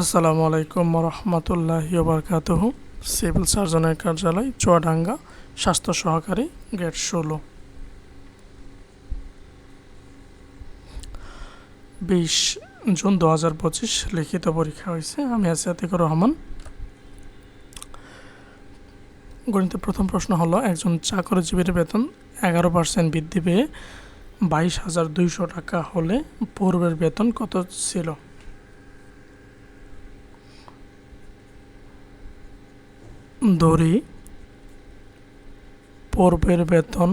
আসসালামু আলাইকুম রহমতুল্লাহি বারকাতুহু সিভিল সার্জনের কার্যালয়, চুয়াডাঙ্গা, স্বাস্থ্য সহকারী গেট ষোলো। বিশ জুন দু হাজার পঁচিশ, লিখিত পরীক্ষা হয়েছে। আমি আছি আতিকুর রহমান। গণিতের প্রথম প্রশ্ন হলো, একজন চাকরিজীবীর বেতন এগারো পার্সেন্ট বৃদ্ধি পেয়ে বাইশ হাজার দুইশো টাকা হলে পূর্বের বেতন কত ছিল? ধরি পূর্বের বেতন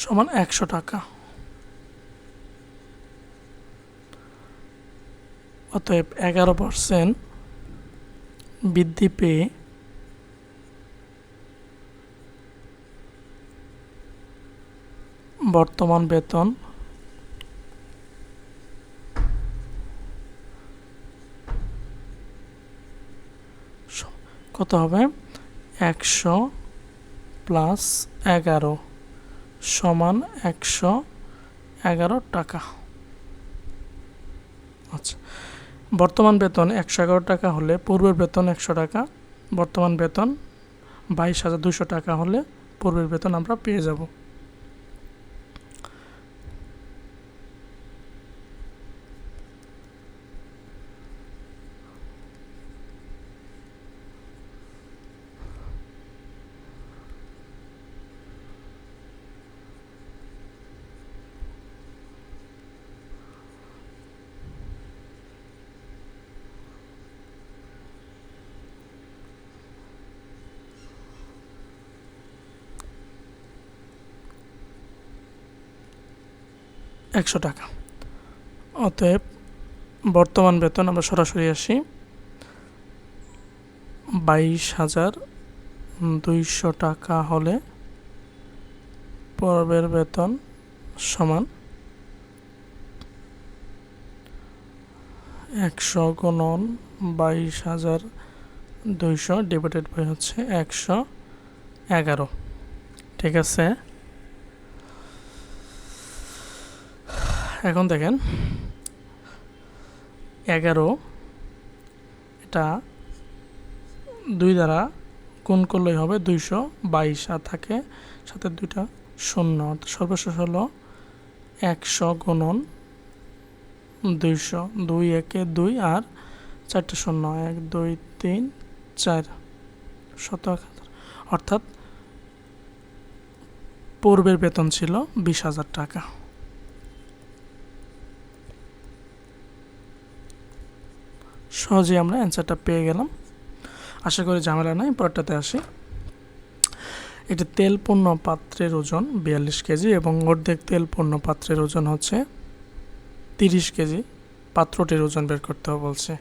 সমান একশো টাকা। অতএব এগারো পার্সেন্ট বৃদ্ধি পেয়ে বর্তমান বেতন কত হবে? একশো প্লাস এগারো সমান একশো এগারো টাকা। আচ্ছা বর্তমান বেতন একশো এগারো টাকা হলে পূর্বের বেতন একশো টাকা, বর্তমান বেতন বাইশ হাজার দুশো টাকা হলে পূর্বের বেতন আমরা পেয়ে যাব। একশো টাকা। অতএব বর্তমান বেতন আমরা সরাসরি আসি। বাইশ হাজার দুইশো টাকা হলে পূর্বের বেতন সমান একশো গুণন বাইশ হাজার দুইশো ডিভাইডেড বাই হচ্ছে একশো এগারো। ঠিক আছে? এখন দেখেন, এগারো, এটা দুই দ্বারা গুণ করলেই হবে দুইশো বাইশ, আর থাকে সাথে দুইটা শূন্য সর্বশেষ হলো একশো গুণন দুইশো, দুই একে দুই আর চারটে শূন্য, এক, দুই, তিন, চার শত অর্থাৎ পূর্বের বেতন ছিল বিশ হাজার টাকা। সহজেই আমরা অ্যান্সারটা পেয়ে গেলাম। আশা করি ঝামেলা নাই, পরেরটাতে আসি। এটি তেলপূর্ণ পাত্রের ওজন বিয়াল্লিশ কেজি এবং অর্ধেক তেলপূর্ণ পাত্রের ওজন হচ্ছে তিরিশ কেজি। পাত্রটির ওজন বের করতে হবে বলছে।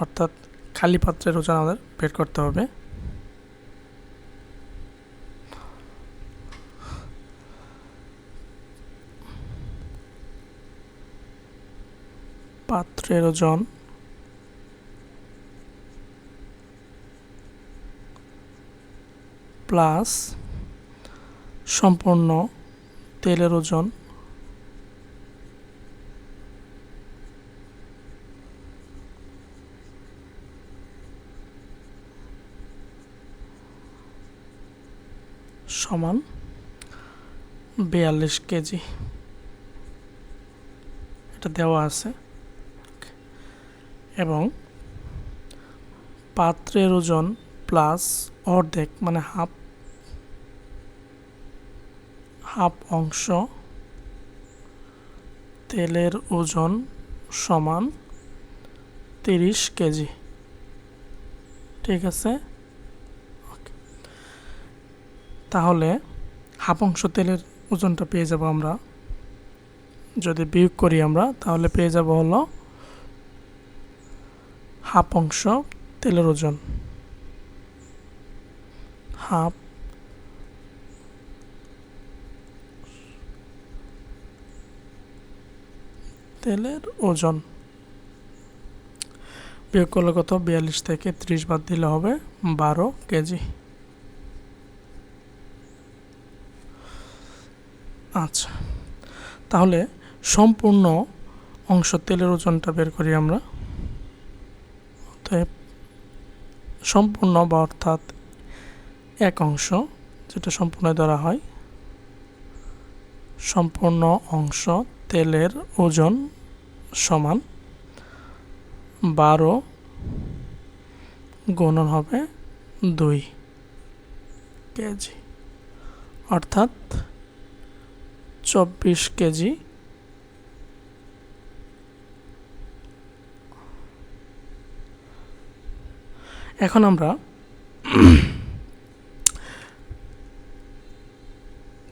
অর্থাৎ খালি পাত্রের ওজন আমাদের বের করতে হবে। পাত্রের ওজন। প্লাস সম্পূর্ণ তেলের ওজন। সমান বিয়াল্লিশ কেজি। এটা দেওয়া আছে। এবং পাত্রের ওজন প্লাস অর্ধেক মানে হাফ হাফ অংশ তেলের ওজন সমান তিরিশ কেজি। ঠিক আছে? তাহলে হাফ অংশ তেলের ওজনটা পেয়ে যাব আমরা। যদি বিয়োগ করি আমরা, তাহলে পেয়ে যাব হলো হাফ অংশ তেলের ওজন। হাফ। তেলের ওজন। বিয়োগ করলে কত? বিয়াল্লিশ থেকে ত্রিশ বাদ দিলে হবে বারো কেজি। আচ্ছা তাহলে সম্পূর্ণ অংশ তেলের ওজনটা বের করি আমরা। সম্পূর্ণ বা অর্থাৎ এক অংশ, যেটা সম্পূর্ণ ধরা হয়, সম্পূর্ণ অংশ তেলের ওজন সমান বারো গুণন হবে দুই কেজি, অর্থাৎ চব্বিশ কেজি এখন আমরা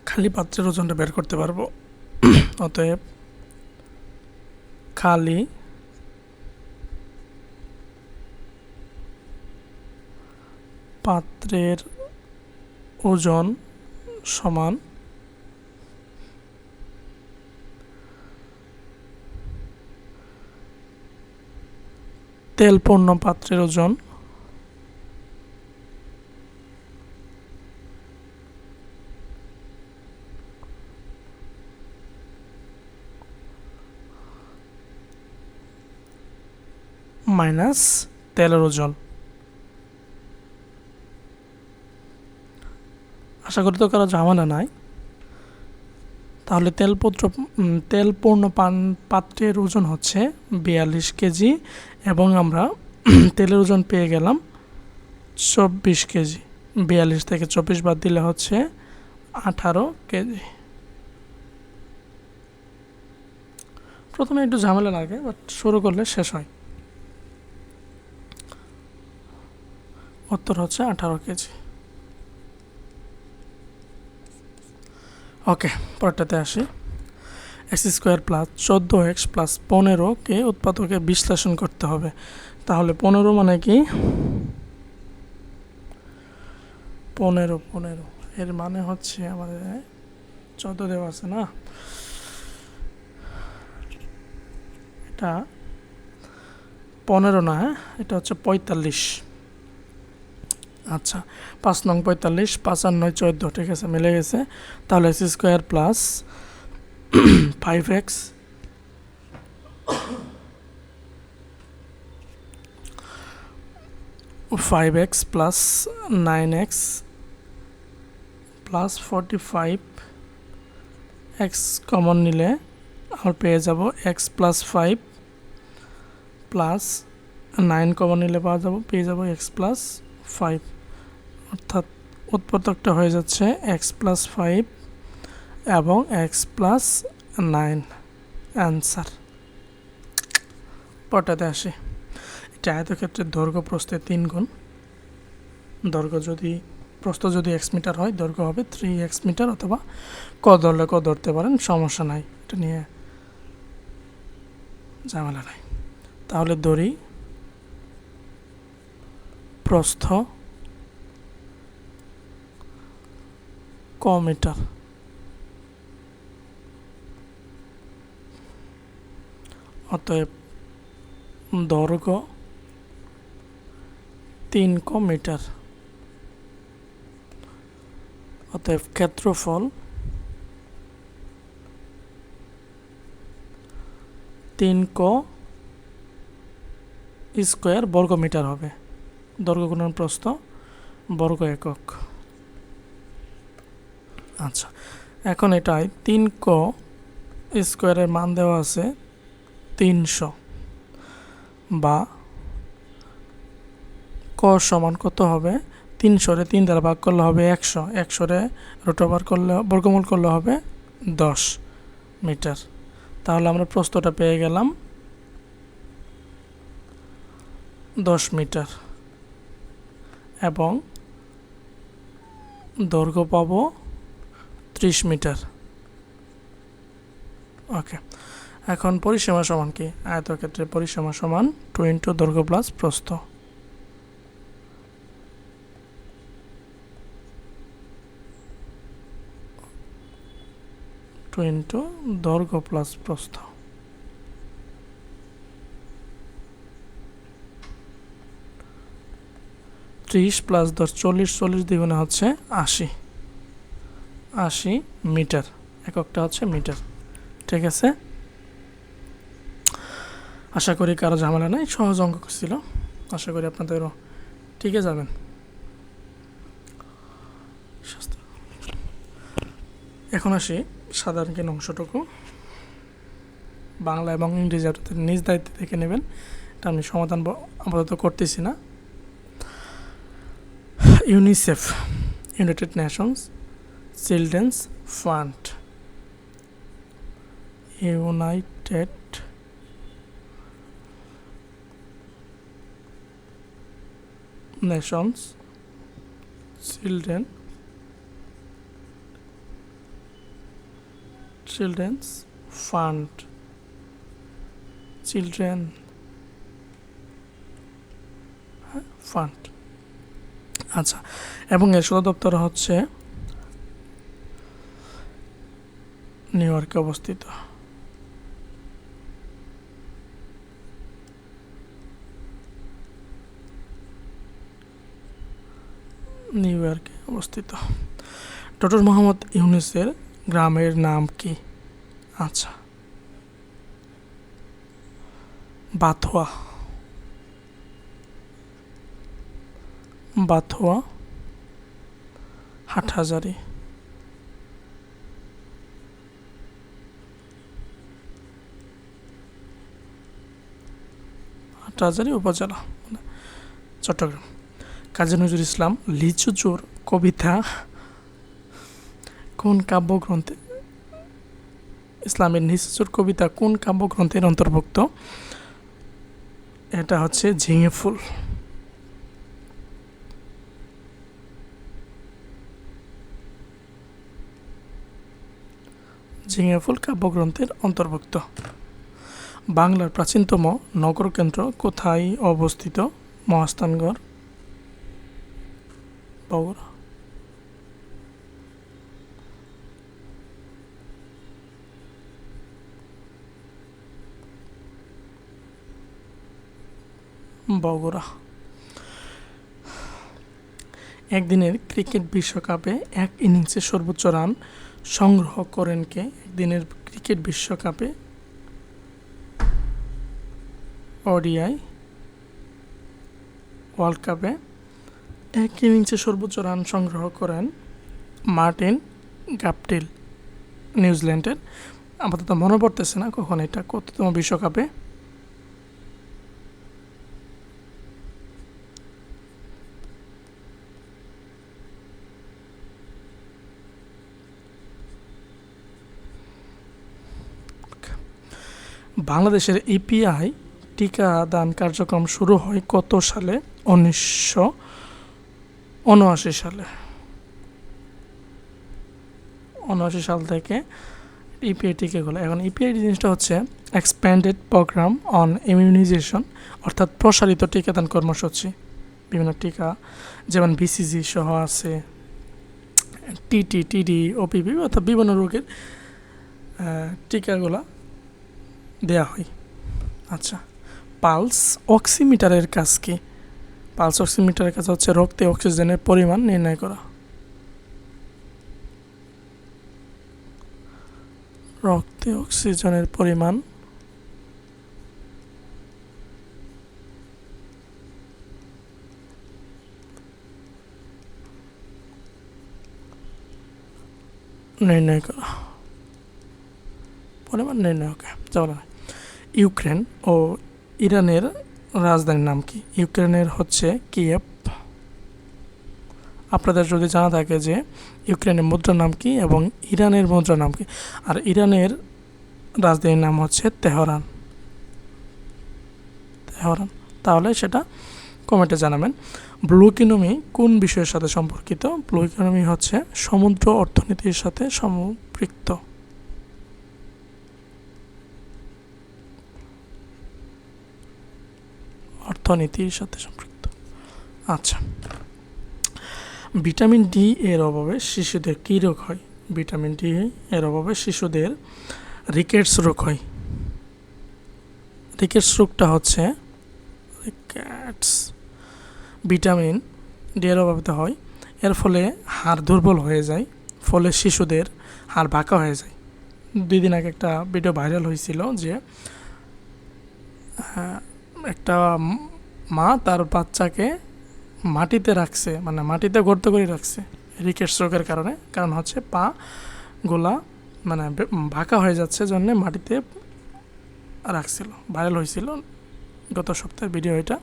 খালি পাত্রের ওজনটা বের করতে পারব। অতএব খালি পাত্রের ওজন সমান তেলপূর্ণ পাত্রের ওজন মাইনাস তেলের ওজন। আশা করি তো কারও ঝামেলা নাই। তাহলে তেলপত্র তেলপূর্ণ পান, পাত্রের ওজন হচ্ছে বিয়াল্লিশ কেজি এবং আমরা তেলের ওজন পেয়ে গেলাম চব্বিশ কেজি। বিয়াল্লিশ থেকে চব্বিশ বাদ দিলে হচ্ছে আঠারো কেজি। প্রথমে একটু ঝামেলা লাগে বাট শুরু করলে শেষ হয়। উত্তর হচ্ছে আঠারো কেজি। ওকে, পরেরটাতে আসি। এক্স স্কোয়ার প্লাস চোদ্দ এক্স প্লাস পনেরোকে উৎপাদকে বিশ্লেষণ করতে হবে। তাহলে পনেরো মানে কি? পনেরো পনেরো। এর মানে হচ্ছে আমাদের চোদ্দ দেওয়া আছে না? এটা পনেরো না হ্যাঁ? এটা হচ্ছে পঁয়তাল্লিশ। আচ্ছা পাঁচ নং পঁয়তাল্লিশ, পাঁচ আর নয়, চোদ্দ, ঠিক আছে, মিলে গেছে। তাহলে x square plus five x five x plus nine x plus forty five x common নিলে আমরা পেয়ে যাব x plus five plus nine common নিলে পাওয়া যাব, পেয়ে যাব এক্স প্লাস ফাইভ অর্থাৎ উৎপাদকটা হয়ে যাচ্ছে এক্স প্লাস ফাইভ এবং এক্স প্লাস নাইন অ্যান্সার পটাতে আসি। এটা আয়তক্ষেত্রের দৈর্ঘ্য প্রস্থে তিন গুণ। দৈর্ঘ্য যদি, প্রস্থ যদি এক্স মিটার হয়, দৈর্ঘ্য হবে থ্রি এক্স মিটার অথবা ক ধরলে ক ধরতে পারেন, সমস্যা নাই। এটা নিয়ে ঝামেলা নাই। তাহলে দড়ি প্রস্থ ক মিটার। অতএব দৈর্ঘ্য তিন ক মিটার। অতএব ক্ষেত্রফল তিন ক স্কোয়ার বর্গ মিটার হবে। দৈর্ঘ্য গুণন প্রস্থ, বর্গ একক। আচ্ছা এখন এটাই, তিন ক স্কোয়ারের মান দেওয়া আছে তিনশো বা ক সমান কত হবে? তিনশোরে তিন দ্বারা ভাগ করলে হবে একশো একশোরে রোটোবার করলে, বর্গমূল করলে হবে দশ মিটার। তাহলে আমরা প্রস্তটা পেয়ে গেলাম দশ মিটার। এবং দৈর্ঘ্য পাবো ত্রিশ মিটার। ওকে, এখন পরিসীমা সমান কি? আয়তক্ষেত্রে পরিসীমা সমান টু ইন্টু দৈর্ঘ্য প্লাস প্রস্থ। টু ইন্টু দৈর্ঘ্য প্লাস প্রস্থ। ত্রিশ প্লাস দশ, চল্লিশ চল্লিশ দ্বিগুণে হচ্ছে আশি। আশি মিটার, এককটা হচ্ছে মিটার, ঠিক আছে? আশা করি কারও ঝামেলা নাই, সহজ অঙ্ক ছিল আশা করি আপনাদেরও ঠিকই যাবেন। এখন আসি সাধারণ জ্ঞান অংশটুকু। বাংলা এবং ইংরেজি আপনাদের নিজ দায়িত্বে দেখে নেবেন, এটা আমি সমাধান আপাতত করতেছি না। UNICEF united nations children's fund united nations children children's fund children fund আচ্ছা এবং এর সদর দপ্তর হচ্ছে নিউ ইয়র্কে অবস্থিত। নিউ ইয়র্কে অবস্থিত। ডক্টর মোহাম্মদ ইউনিসের গ্রামের নাম কি? আচ্ছা বাথোয়া। বাথোয়া, হাটহাজারি। হাটহাজারি উপজেলা, চট্টগ্রাম। কাজী নজরুল ইসলাম, লিচু চোর, কবিতা, কোন কাব্যগ্রন্থে, ইসলামের নিচুচোর কবিতা কোন কাব্যগ্রন্থের অন্তর্ভুক্ত? এটা হচ্ছে ঝিঙে ফুল। ঝিঙে ফুল কাব্যগ্রন্থের অন্তর্ভুক্ত বাংলার প্রাচীনতম নগরকেন্দ্র কোথায় অবস্থিত মহাস্থানগড়। বগুড়া। বগুড়া। একদিনের ক্রিকেট বিশ্বকাপে এক ইনিংসে সর্বোচ্চ রান সংগ্রহ করেন কে? একদিনের ক্রিকেট বিশ্বকাপে। ওডিআই, ওয়ার্ল্ড কাপে এক ইনিংসে সর্বোচ্চ রান সংগ্রহ করেন মার্টিন গাপটিল, নিউজিল্যান্ডের। আপাতত মনে পড়তেছে না কখন এটা কততম বিশ্বকাপে। বাংলাদেশের ইপিআই টিকাদান কার্যক্রম শুরু হয় কত সালে? উনিশশো উনআশি সালে। উনআশি সাল থেকে ইপিআই টিকাগুলো। এখন ইপিআই জিনিসটা হচ্ছে এক্সপ্যান্ডেড প্রোগ্রাম অন ইমিউনাইজেশন অর্থাৎ প্রসারিত টিকাদান কর্মসূচি। বিভিন্ন টিকা, যেমন বিসিজি সহ আছে টিটি টিডি ওপিপি অর্থাৎ বিভিন্ন রোগের টিকাগুলা দেয়া হয়। আচ্ছা পালস অক্সিমিটারের কাজ কি? পালস অক্সিমিটারের কাজ হচ্ছে রক্তে অক্সিজেনের পরিমাণ নির্ণয় করা। রক্তে অক্সিজেনের পরিমাণ নির্ণয় করা। পরিমাণ নির্ণয়, ওকে যাব ইউক্রেন ও ইরানের রাজধানীর নাম কি? ইউক্রেনের হচ্ছে কিয়েভ। আপনাদের যদি জানা থাকে যে ইউক্রেনের মুদ্রার নাম কি এবং ইরানের মুদ্রার নাম কি? আর ইরানের রাজধানীর নাম হচ্ছে তেহরান। তেহরান। তাহলে সেটা কমেন্টে জানাবেন। ব্লু ইকোনমি কোন বিষয়ের সাথে সম্পর্কিত? ব্লু ইকোনমি হচ্ছে সমুদ্র অর্থনীতির সাথে সম্পৃক্ত। অর্থনীতির সাথে সম্পৃক্ত। আচ্ছা। ভিটামিন ডি এর অভাবে শিশুদের কী রোগ হয়? ভিটামিন ডি এর অভাবে শিশুদের রিকেটস রোগ হয়। রিকেটস রোগটা হচ্ছে রিকেটস। ভিটামিন ডি এর অভাবে হয়। এর ফলে হাড় দুর্বল হয়ে যায় ফলে শিশুদের হাড় বাঁকা হয়ে যায়। দুই দিন আগে একটা ভিডিও ভাইরাল হয়েছিল যে আহ, একটা ম- তার বাচ্চাকে মাটিতে রাখছে মানে মাটিতে গর্ত করে রাখছে রিকেট স্ট্রোকের কারণে। কারণ হচ্ছে পা গোলা মানে বাঁকা হয়ে যাচ্ছে জন্যে মাটিতে রাখছিল, ভাইরাল হয়েছিল গত সপ্তাহের ভিডিও এটা।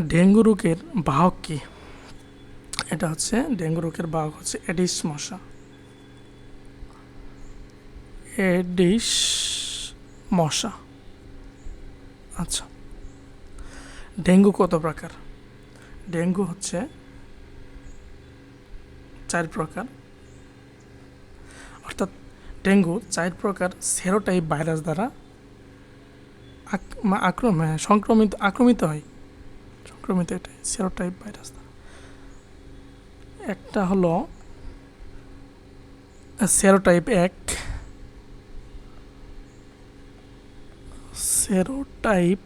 ডেঙ্গু রোগের বাহক কী? এটা হচ্ছে, ডেঙ্গু রোগের বাহক হচ্ছে এডিস মশা। এডিস মশা। আচ্ছা। ডেঙ্গু কত প্রকার? ডেঙ্গু হচ্ছে চার প্রকার। অর্থাৎ ডেঙ্গু চার প্রকার সেরোটাইপ ভাইরাস দ্বারা আক্রম হ্যাঁ, সংক্রমিত আক্রমিত হয়। সংক্রমিত এটাই সেরোটাইপ ভাইরাস দ্বারা। একটা হলো সেরোটাইপ এক। সেরোটাইপ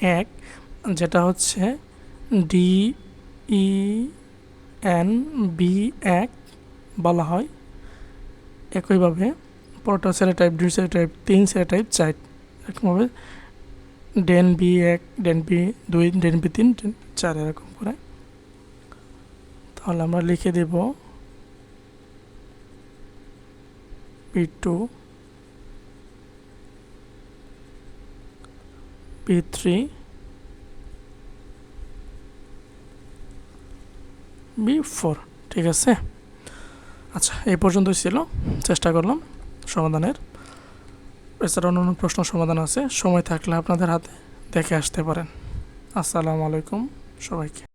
এক, যেটা হচ্ছে ডি ই এন বি এক বলা হয়। একইভাবে পরোটা সেরোটাইপ, দুই সেরোটাইপ, তিন সেরোটাইপ, চার। এরকমভাবে ডেন বি এক, ডেন বি দুই, ডেন বি তিন, ডেন চার এরকম করে। তাহলে আমরা লিখে দেব V two V three V four ঠিক আছে? আচ্ছা এই পর্যন্তই ছিল। চেষ্টা করলাম সমাধানের। এছাড়া অন্য প্রশ্ন সমাধান আছে। সময় থাকলে আপনাদের হাতে দেখে আসতে পারেন। আসসালামু আলাইকুম সবাইকে।